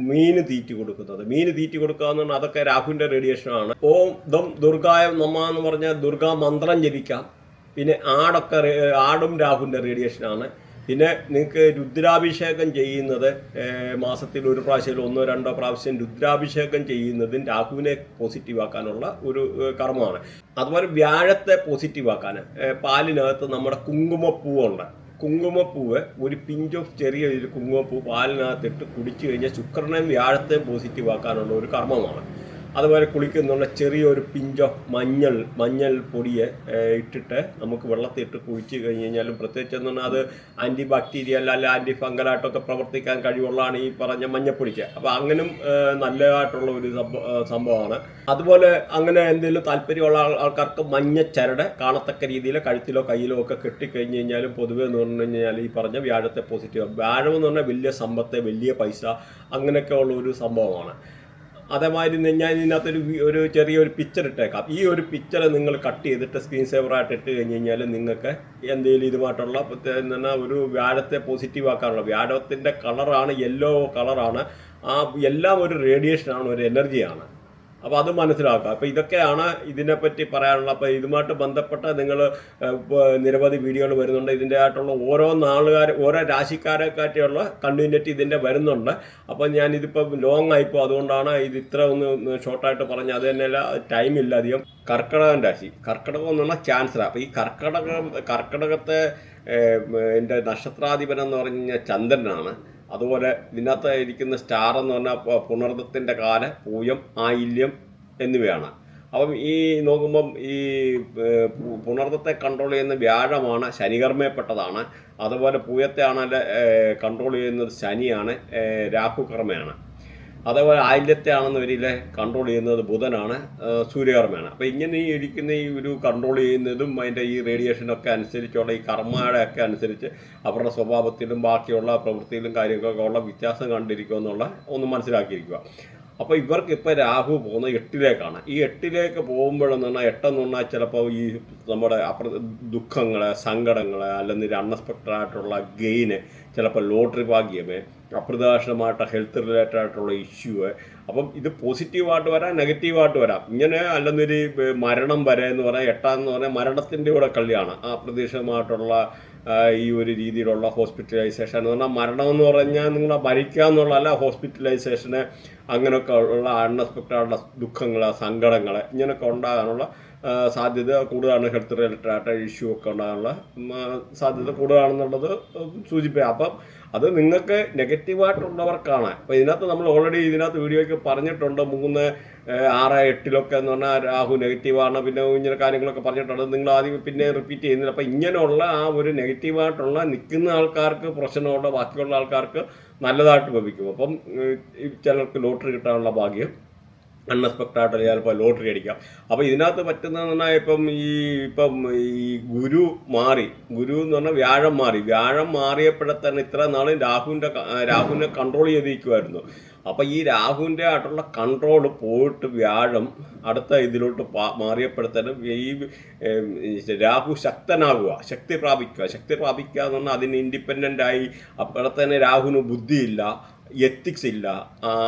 മീന് തീറ്റി കൊടുക്കുന്നത്. മീന് തീറ്റി കൊടുക്കുക എന്ന് പറഞ്ഞാൽ അതൊക്കെ രാഹുവിന്റെ റേഡിയേഷനാണ് ഓം ദം ദുർഗായ നമ്മ എന്ന് പറഞ്ഞാൽ ദുർഗാ മന്ത്രം ജപിക്കാം. പിന്നെ ആടൊക്കെ ആടും രാഹുവിന്റെ റേഡിയേഷനാണ് പിന്നെ നിങ്ങൾക്ക് രുദ്രാഭിഷേകം ചെയ്യുന്നത് മാസത്തിൽ ഒരു പ്രാവശ്യം ഒന്നോ രണ്ടോ പ്രാവശ്യം രുദ്രാഭിഷേകം ചെയ്യുന്നതും രാഹുവിനെ പോസിറ്റീവാക്കാനുള്ള ഒരു കർമ്മമാണ്. അതുപോലെ വ്യാഴത്തെ പോസിറ്റീവ് ആക്കാൻ ഏഹ്, പാലിനകത്ത് നമ്മുടെ കുങ്കുമപ്പൂവുണ്ട്. കുങ്കുമപ്പൂവ് ഒരു പിഞ്ച് ഓഫ് ചെറിയ ഒരു കുങ്കുമപ്പൂ പാലിനകത്തിട്ട് കുടിച്ചു കഴിഞ്ഞാൽ ശുക്രനെയും വ്യാഴത്തെയും പോസിറ്റീവാക്കാനുള്ള ഒരു കർമ്മമാണ്. അതുപോലെ കുളിക്കുന്നുള്ള ചെറിയൊരു പിഞ്ചോ മഞ്ഞൾ മഞ്ഞൾ പൊടിയെ ഇട്ടിട്ട് നമുക്ക് വെള്ളത്തിൽ ഇട്ട് കുഴിച്ച് കഴിഞ്ഞ് കഴിഞ്ഞാലും പ്രത്യേകിച്ച് എന്ന് പറഞ്ഞാൽ അത് ആന്റി ബാക്ടീരിയൽ അല്ല ആന്റി ഫംഗലായിട്ടൊക്കെ പ്രവർത്തിക്കാൻ കഴിവുള്ളതാണ് ഈ പറഞ്ഞ മഞ്ഞപ്പൊടിക്ക്. അപ്പോൾ അങ്ങനും നല്ലതായിട്ടുള്ള ഒരു സംഭവമാണ്. അതുപോലെ അങ്ങനെ എന്തെങ്കിലും താല്പര്യമുള്ള ആൾക്കാർക്ക് മഞ്ഞ ചരട് കാണത്തക്ക രീതിയിൽ കഴുത്തിലോ കയ്യിലോ ഒക്കെ കെട്ടിക്കഴിഞ്ഞ് കഴിഞ്ഞാലും പൊതുവേ എന്ന് പറഞ്ഞു കഴിഞ്ഞാൽ ഈ പറഞ്ഞ വ്യാഴത്തെ പോസിറ്റീവ് വ്യാഴം എന്ന് പറഞ്ഞാൽ വലിയ സമ്പത്ത് വലിയ പൈസ അങ്ങനെയൊക്കെ ഉള്ള ഒരു സംഭവമാണ്. അതേമാതിരി ഞാൻ ഇതിനകത്തൊരു ഒരു ചെറിയൊരു പിക്ചർ ഇട്ടേക്കാം. ഈ ഒരു പിക്ചർ നിങ്ങൾ കട്ട് ചെയ്തിട്ട് സ്ക്രീൻ സേവറായിട്ട് ഇട്ട് കഴിഞ്ഞ് കഴിഞ്ഞാൽ നിങ്ങൾക്ക് എന്തെങ്കിലും ഇതുമായിട്ടുള്ള പ്രത്യേക എന്ന് പറഞ്ഞാൽ ഒരു വ്യാഴത്തെ പോസിറ്റീവ് ആക്കാനുള്ള വ്യാഴത്തിന്റെ കളറാണ് യെല്ലോ കളറാണ് ആ എല്ലാം ഒരു റേഡിയേഷനാണ് ഒരു എനർജിയാണ് അപ്പോൾ അത് മനസ്സിലാക്കുക. അപ്പോൾ ഇതൊക്കെയാണ് ഇതിനെപ്പറ്റി പറയാനുള്ളത് അപ്പോൾ ഇതുമായിട്ട് ബന്ധപ്പെട്ട നിങ്ങൾ നിരവധി വീഡിയോകൾ വരുന്നുണ്ട്. ഇതിന്റെ ആയിട്ടുള്ള ഓരോ നാളുകാർ ഓരോ രാശിക്കാരെ കാറ്റിയുള്ള കണ്ടിന്യൂറ്റി ഇതിന്റെ വരുന്നുണ്ട്. അപ്പോൾ ഞാൻ ഇതിപ്പോൾ ലോങ് ആയിപ്പോൾ അതുകൊണ്ടാണ് ഇത് ഇത്ര ഒന്ന് ഷോർട്ടായിട്ട് പറഞ്ഞത്. അത് തന്നെയല്ല ഇല്ല അധികം. കർക്കിടകൻ രാശി. കർക്കിടകം എന്ന് പറഞ്ഞാൽ ക്യാൻസർ അപ്പോൾ ഈ കർക്കിടകം കർക്കിടകത്തെ എന്റെ നക്ഷത്രാധിപൻ എന്ന് പറഞ്ഞു കഴിഞ്ഞാൽ ചന്ദ്രനാണ്. അതുപോലെ ഇതിനകത്ത് ഇരിക്കുന്ന സ്റ്റാർ എന്ന് പറഞ്ഞാൽ പുണർദത്തിന്റെ കാല പൂയം ആയില്യം എന്നിവയാണ്. അപ്പം ഈ നോക്കുമ്പം ഈ ഏർ, പുണർദത്തെ കൺട്രോൾ ചെയ്യുന്ന വ്യാഴമാണ് ശനികർമ്മയപ്പെട്ടതാണ്. അതുപോലെ പൂയത്തെ ആണെങ്കിൽ കൺട്രോൾ ചെയ്യുന്നത് ശനിയാണ് രാഹു രാഹുകർമ്മയാണ്. അതേപോലെ ആയില്യത്തെ ആണെന്ന് വരിയിലെ കൺട്രോൾ ചെയ്യുന്നത് ബുധനാണ് സൂര്യകർമ്മയാണ് അപ്പോൾ ഇങ്ങനെ ഈ ഇരിക്കുന്ന ഈ ഒരു കൺട്രോൾ ചെയ്യുന്നതും അതിന്റെ ഈ റേഡിയേഷനൊക്കെ അനുസരിച്ചുള്ള ഈ കർമ്മയുടെ ഒക്കെ അനുസരിച്ച് അവരുടെ സ്വഭാവത്തിലും ബാക്കിയുള്ള പ്രവൃത്തിയിലും കാര്യങ്ങളൊക്കെ ഉള്ള വ്യത്യാസം കണ്ടിരിക്കുക എന്നുള്ള ഒന്ന് മനസ്സിലാക്കിയിരിക്കുക. അപ്പോൾ ഇവർക്ക് ഇപ്പോൾ രാഹു പോകുന്നത് എട്ടിലേക്കാണ്. ഈ എട്ടിലേക്ക് പോകുമ്പോഴെന്ന് പറഞ്ഞാൽ എട്ടെന്ന് പറഞ്ഞാൽ ചിലപ്പോൾ ഈ നമ്മുടെ അപ്ര ദുഃഖങ്ങൾ സങ്കടങ്ങൾ അല്ലെങ്കിൽ അൺഎക്സ്പെക്റ്റഡ് ആയിട്ടുള്ള ഗെയിന് ചിലപ്പോൾ ലോട്ടറി ഭാഗ്യമേ അപ്രദാശമായിട്ട് ഹെൽത്ത് റിലേറ്റഡ് ആയിട്ടുള്ള ഇഷ്യൂ അപ്പം ഇത് പോസിറ്റീവായിട്ട് വരാം നെഗറ്റീവായിട്ട് വരാം. ഇങ്ങനെ അല്ലെന്നൊരു മരണം വരെ എന്ന് പറഞ്ഞാൽ എട്ടാന്ന് പറഞ്ഞാൽ മരണത്തിന്റെ കൂടെ കളിയാണ് ആ അപ്രതീക്ഷിതമായിട്ടുള്ള ഈ ഒരു രീതിയിലുള്ള ഹോസ്പിറ്റലൈസേഷൻ എന്ന് പറഞ്ഞാൽ മരണം എന്ന് പറഞ്ഞാൽ നിങ്ങൾ മരിക്കുക എന്നുള്ളതല്ല ഹോസ്പിറ്റലൈസേഷന് അങ്ങനെയൊക്കെ ഉള്ള അൺഎക്സ്പെക്റ്റഡ് ദുഃഖങ്ങൾ സങ്കടങ്ങൾ ഇങ്ങനെയൊക്കെ ഉണ്ടാകാനുള്ള സാധ്യത കൂടുതലാണ് ഹെൽത്ത് റിലേറ്റഡ് ഇഷ്യൂ ഒക്കെ ഉണ്ടാകാനുള്ള സാധ്യത കൂടുതലാണെന്നുള്ളത് സൂചിപ്പിക്കുക അപ്പം അത് നിങ്ങൾക്ക് നെഗറ്റീവായിട്ടുള്ളവർക്കാണ്. അപ്പോൾ ഇതിനകത്ത് നമ്മൾ ഓൾറെഡി ഇതിനകത്ത് വീഡിയോയ്ക്ക് പറഞ്ഞിട്ടുണ്ട്. മൂന്ന് ആറ് എട്ടിലൊക്കെ എന്ന് പറഞ്ഞാൽ രാഹു നെഗറ്റീവാണ് പിന്നെ ഇങ്ങനെ കാര്യങ്ങളൊക്കെ പറഞ്ഞിട്ടുണ്ട്. നിങ്ങൾ ആദ്യം പിന്നെ റിപ്പീറ്റ് ചെയ്യുന്നില്ല. അപ്പം ഇങ്ങനെയുള്ള ആ ഒരു നെഗറ്റീവായിട്ടുള്ള നിൽക്കുന്ന ആൾക്കാർക്ക് പ്രശ്നമുള്ള ബാക്കിയുള്ള ആൾക്കാർക്ക് നല്ലതായിട്ട് ഭവിക്കും. അപ്പം ചിലർക്ക് ലോട്ടറി കിട്ടാനുള്ള ഭാഗ്യം അൺഎക്സ്പെക്റ്റഡ് ആയിട്ട് ചിലപ്പോൾ ലോട്ടറി അടിക്കാം. അപ്പോൾ ഇതിനകത്ത് പറ്റുന്നതെന്ന് പറഞ്ഞാൽ ഇപ്പം ഈ ഇപ്പം ഈ ഗുരു മാറി. ഗുരു എന്ന് പറഞ്ഞാൽ വ്യാഴം മാറി. വ്യാഴം മാറിയപ്പോഴെ തന്നെ ഇത്ര നാളും രാഹുവിന്റെ രാഹുവിനെ കൺട്രോൾ ചെയ്തിരിക്കുമായിരുന്നു അപ്പോൾ ഈ രാഹുവിന്റെ ആയിട്ടുള്ള കൺട്രോൾ പോയിട്ട് വ്യാഴം അടുത്ത ഇതിലോട്ട് മാറിയപ്പോഴത്തേനും ഈ രാഹു ശക്തനാകുക ശക്തി പ്രാപിക്കുക. ശക്തി പ്രാപിക്കുക എന്ന് പറഞ്ഞാൽ അതിന് ഇൻഡിപെൻഡന്റ് ആയി അപ്പോഴത്തേനെ രാഹുവിന് ബുദ്ധിയില്ല. എത്തിക്സ് ഇല്ല.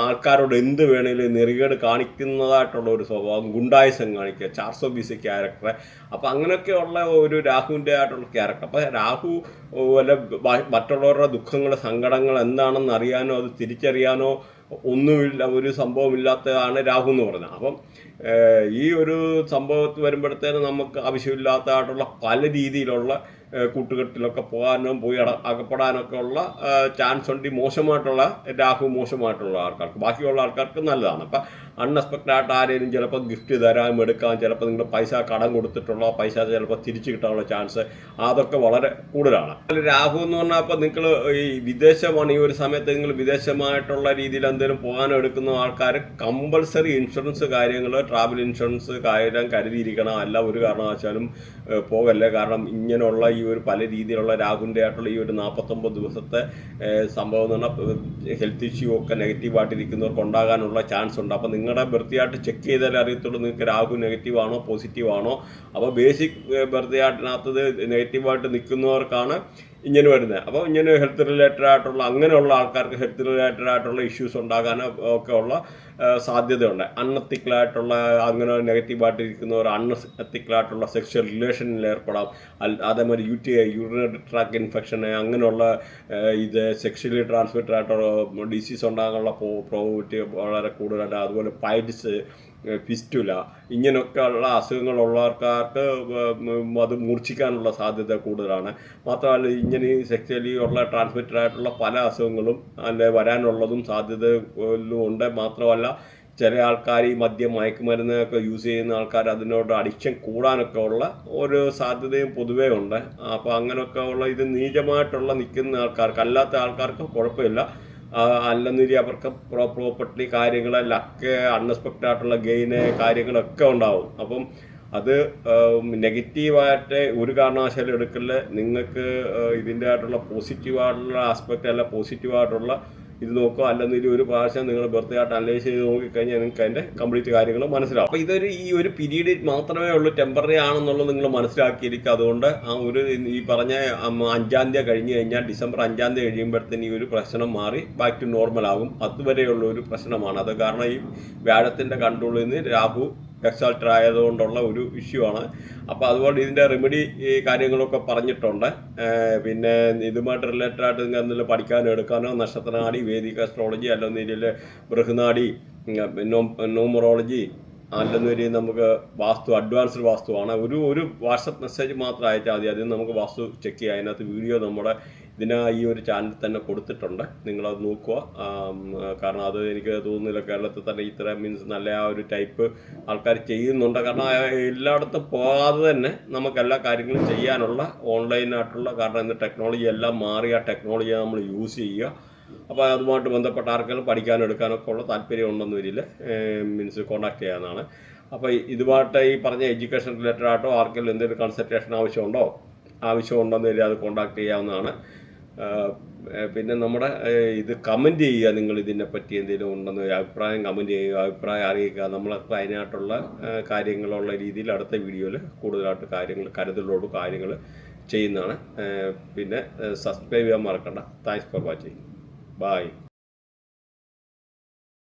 ആൾക്കാരോട് എന്ത് വേണേലും നെറികേട് കാണിക്കുന്നതായിട്ടുള്ള ഒരു സ്വഭാവം ഗുണ്ടായസം കാണിക്കുക ചാർസോ ബിസി ക്യാരക്ടർ അപ്പം അങ്ങനെയൊക്കെയുള്ള ഒരു രാഹുവിന്റെ ആയിട്ടുള്ള ക്യാരക്ടർ അപ്പം രാഹു വല്ല മറ്റുള്ളവരുടെ ദുഃഖങ്ങൾ സങ്കടങ്ങൾ എന്താണെന്ന് അറിയാനോ അത് തിരിച്ചറിയാനോ ഒന്നുമില്ല ഒരു സംഭവമില്ലാത്തതാണ് രാഹു എന്ന് പറഞ്ഞത് അപ്പം ഈ ഒരു സംഭവത്തിൽ വരുമ്പോഴത്തേനും നമുക്ക് ആവശ്യമില്ലാത്തതായിട്ടുള്ള പല രീതിയിലുള്ള കൂട്ടുകെട്ടിലൊക്കെ പോകാനും പോയി അകപ്പെടാനൊക്കെ ഉള്ള ചാൻസ് ഉണ്ട്. മോശമായിട്ടുള്ള രാഹു മോശമായിട്ടുള്ള ആൾക്കാർക്ക്. ബാക്കിയുള്ള ആൾക്കാർക്ക് നല്ലതാണ്. അപ്പം അൺഎക്സ്പെക്റ്റഡ് ആയിട്ട് ആരെങ്കിലും ചിലപ്പോൾ ഗിഫ്റ്റ് തരാനും എടുക്കാം ചിലപ്പോൾ നിങ്ങൾ പൈസ കടം കൊടുത്തിട്ടുള്ള പൈസ ചിലപ്പോൾ തിരിച്ചു കിട്ടാനുള്ള ചാൻസ് അതൊക്കെ വളരെ കൂടുതലാണ്. രാഹു എന്ന് പറഞ്ഞാൽ അപ്പോൾ നിങ്ങൾ ഈ വിദേശമാണ് ഈ ഒരു സമയത്ത് നിങ്ങൾ വിദേശമായിട്ടുള്ള രീതിയിൽ എന്തെങ്കിലും പോകാനോ എടുക്കുന്ന ആൾക്കാർ കമ്പൾസറി ഇൻഷുറൻസ് കാര്യങ്ങൾ ട്രാവൽ ഇൻഷുറൻസ് കാര്യം കരുതിയിരിക്കണം. അല്ല ഒരു കാരണവശാലും പോകല്ലേ. കാരണം ഇങ്ങനെയുള്ള ഈ ഒരു പല രീതിയിലുള്ള രാഹുവിന്റെ ആയിട്ടുള്ള ഈ ഒരു നാൽപ്പത്തൊമ്പത് ദിവസത്തെ സംഭവം എന്ന് പറഞ്ഞാൽ ഹെൽത്ത് ഇഷ്യൂ ഒക്കെ നെഗറ്റീവായിട്ടിരിക്കുന്നവർക്ക് ഉണ്ടാകാനുള്ള ചാൻസ് ഉണ്ട്. അപ്പോൾ നിങ്ങളുടെ വൃത്തിയായിട്ട് ചെക്ക് ചെയ്താലേ അറിയത്തുള്ളൂ നിങ്ങൾക്ക് രാഹു നെഗറ്റീവ് ആണോ പോസിറ്റീവ് ആണോ. അപ്പോൾ ബേസിക് വൃത്തിയായിട്ടിനകത്തത് നെഗറ്റീവായിട്ട് നിൽക്കുന്നവർക്കാണ് ഇങ്ങനെ വരുന്നത്. അപ്പോൾ ഇങ്ങനെ ഹെൽത്ത് റിലേറ്റഡ് ആയിട്ടുള്ള അങ്ങനെയുള്ള ആൾക്കാർക്ക് ഹെൽത്ത് റിലേറ്റഡ് ആയിട്ടുള്ള ഇഷ്യൂസ് ഉണ്ടാകാനോ ഒക്കെ ഉള്ള സാധ്യതയുണ്ട്. അൺഎത്തിക്കലായിട്ടുള്ള അങ്ങനെ നെഗറ്റീവായിട്ട് ഇരിക്കുന്നവർ അൺഎത്തിക്കലായിട്ടുള്ള സെക്ഷൽ റിലേഷനിൽ ഏർപ്പെടാം. അതേമാതിരി U T I urinary tract infection അങ്ങനെയുള്ള ഇത് സെക്ഷലി ട്രാൻസ്മിറ്റഡ് ആയിട്ടുള്ള ഡിസീസ് ഉണ്ടാകാനുള്ള പ്രോബിലിറ്റി വളരെ കൂടുതലാണ്. അതുപോലെ പൈഡ്സ് ഫിസ്റ്റുല ഇങ്ങനെയൊക്കെയുള്ള അസുഖങ്ങളുള്ളവർക്കാർക്ക് അത് മൂർച്ഛിക്കാനുള്ള സാധ്യത കൂടുതലാണ്. മാത്രമല്ല ഇങ്ങനെ സെക്ച്വലി ഉള്ള ട്രാൻസ്മിറ്റഡ് ആയിട്ടുള്ള പല അസുഖങ്ങളും അല്ലെ വരാനുള്ളതും സാധ്യത ഉണ്ട്. മാത്രമല്ല ചില ആൾക്കാർ ഈ മദ്യം മയക്കുമരുന്നൊക്കെ യൂസ് ചെയ്യുന്ന ആൾക്കാർ അതിനോട് അഡിക്ഷൻ കൂടാനൊക്കെ ഉള്ള ഒരു സാധ്യതയും പൊതുവേ ഉണ്ട്. അപ്പോൾ അങ്ങനെയൊക്കെ ഉള്ള ഇത് നീചമായിട്ടുള്ള നിൽക്കുന്ന ആൾക്കാർക്ക് അല്ലാത്ത ആൾക്കാർക്ക് കുഴപ്പമില്ല. ആ, അല്ലെന്നിരി അവർക്ക് പ്രോ പ്രോപ്പർട്ടി കാര്യങ്ങൾ ലക്ക് അൺഎക്സ്പെക്റ്റഡ് ആയിട്ടുള്ള ഗെയിന് കാര്യങ്ങളൊക്കെ ഉണ്ടാവും. അപ്പം അത് നെഗറ്റീവായിട്ട് ഒരു കാരണവശാലും എടുക്കൽ നിങ്ങൾക്ക് ഇതിന്റെ ആയിട്ടുള്ള പോസിറ്റീവായിട്ടുള്ള ആസ്പെക്റ്റ് അല്ല പോസിറ്റീവായിട്ടുള്ള ഇത് നോക്കുക അല്ലെന്നില്ല ഒരു പ്രാവശ്യം നിങ്ങൾ ബർത്ത്ഡേ ആയിട്ട് അനലൈസ് ചെയ്ത് നോക്കിക്കഴിഞ്ഞാൽ നിങ്ങൾക്ക് അതിന്റെ കംപ്ലീറ്റ് കാര്യങ്ങൾ മനസ്സിലാവും. അപ്പോൾ ഇതൊരു ഈ ഒരു പീരീഡ് മാത്രമേ ഉള്ളൂ ടെമ്പററി ആണെന്നുള്ളത് നിങ്ങൾ മനസ്സിലാക്കിയിരിക്കുക അതുകൊണ്ട് ആ ഒരു ഈ പറഞ്ഞ അഞ്ചാം തീയതി കഴിഞ്ഞ് കഴിഞ്ഞാൽ ഡിസംബർ അഞ്ചാം തീയതി കഴിയുമ്പോഴത്തേന് ഈ ഒരു പ്രശ്നം മാറി ബാക്ക് ടു നോർമൽ ആകും. അതുവരെയുള്ള ഒരു പ്രശ്നമാണ്. അത് കാരണം ഈ വ്യാഴത്തിന്റെ കൺട്രോളിൽ നിന്ന് രാഹു എക്സാൾട്ടർ ആയതുകൊണ്ടുള്ള ഒരു ഇഷ്യൂ ആണ്. അപ്പോൾ അതുപോലെ ഇതിന്റെ റെമഡി കാര്യങ്ങളൊക്കെ പറഞ്ഞിട്ടുണ്ട്. പിന്നെ ഇതുമായിട്ട് റിലേറ്റഡ് ആയിട്ട് നിങ്ങൾ എന്തെങ്കിലും പഠിക്കാനോ എടുക്കാനോ നക്ഷത്രനാടി വേദിക അസ്ട്രോളജി അല്ലെന്നില്ല ബൃഹനാടി നോമറോളജി അല്ലെന്നൊരു നമുക്ക് വാസ്തു അഡ്വാൻസ്ഡ് വാസ്തുവാണ്. ഒരു ഒരു വാട്സപ്പ് മെസ്സേജ് മാത്രം അയച്ചാൽ മതി. അതിൽ നമുക്ക് വാസ്തു ചെക്ക് ചെയ്യാം. അതിനകത്ത് വീഡിയോ നമ്മുടെ ഇതിന് ഈ ഒരു ചാനൽ തന്നെ കൊടുത്തിട്ടുണ്ട്. നിങ്ങളത് നോക്കുക. കാരണം അത് എനിക്ക് തോന്നുന്നില്ല കേരളത്തിൽ തന്നെ ഇത്ര മീൻസ് നല്ല ആ ഒരു ടൈപ്പ് ആൾക്കാർ ചെയ്യുന്നുണ്ട്. കാരണം എല്ലായിടത്തും പോകാതെ തന്നെ നമുക്ക് എല്ലാ കാര്യങ്ങളും ചെയ്യാനുള്ള ഓൺലൈനായിട്ടുള്ള കാരണം ഇന്ന് ടെക്നോളജി എല്ലാം മാറി. ആ ടെക്നോളജി നമ്മൾ യൂസ് ചെയ്യുക. അപ്പോൾ അതുമായിട്ട് ബന്ധപ്പെട്ട ആർക്കെങ്കിലും പഠിക്കാനും എടുക്കാനൊക്കെ ഉള്ള താല്പര്യം ഉണ്ടെന്ന് വരില്ല. മീൻസ് കോൺടാക്ട് ചെയ്യാനാണ് അപ്പോൾ ഇതുമായിട്ട് ഈ പറഞ്ഞ എഡ്യൂക്കേഷൻ റിലേറ്റഡ് ആയിട്ടോ ആർക്കെങ്കിലും എന്തെങ്കിലും കൺസൾട്ടേഷൻ ആവശ്യമുണ്ടോ? ആവശ്യമുണ്ടെന്ന് വരിക അത് കോൺടാക്ട് ചെയ്യാവുന്നതാണ്. പിന്നെ നമ്മുടെ ഇത് കമന്റ് ചെയ്യുക നിങ്ങൾ ഇതിനെ പറ്റി എന്തെങ്കിലും ഉണ്ടെന്ന് അഭിപ്രായം കമന്റ് ചെയ്യുക അഭിപ്രായം അറിയിക്കുക. നമ്മളപ്പോൾ അതിനായിട്ടുള്ള കാര്യങ്ങളുള്ള രീതിയിൽ അടുത്ത വീഡിയോയിൽ കൂടുതലായിട്ട് കാര്യങ്ങൾ കരുതലോട് കാര്യങ്ങൾ ചെയ്യുന്നതാണ്. പിന്നെ സബ്സ്ക്രൈബ് ചെയ്യാൻ മറക്കണ്ട. Thanks for watching bye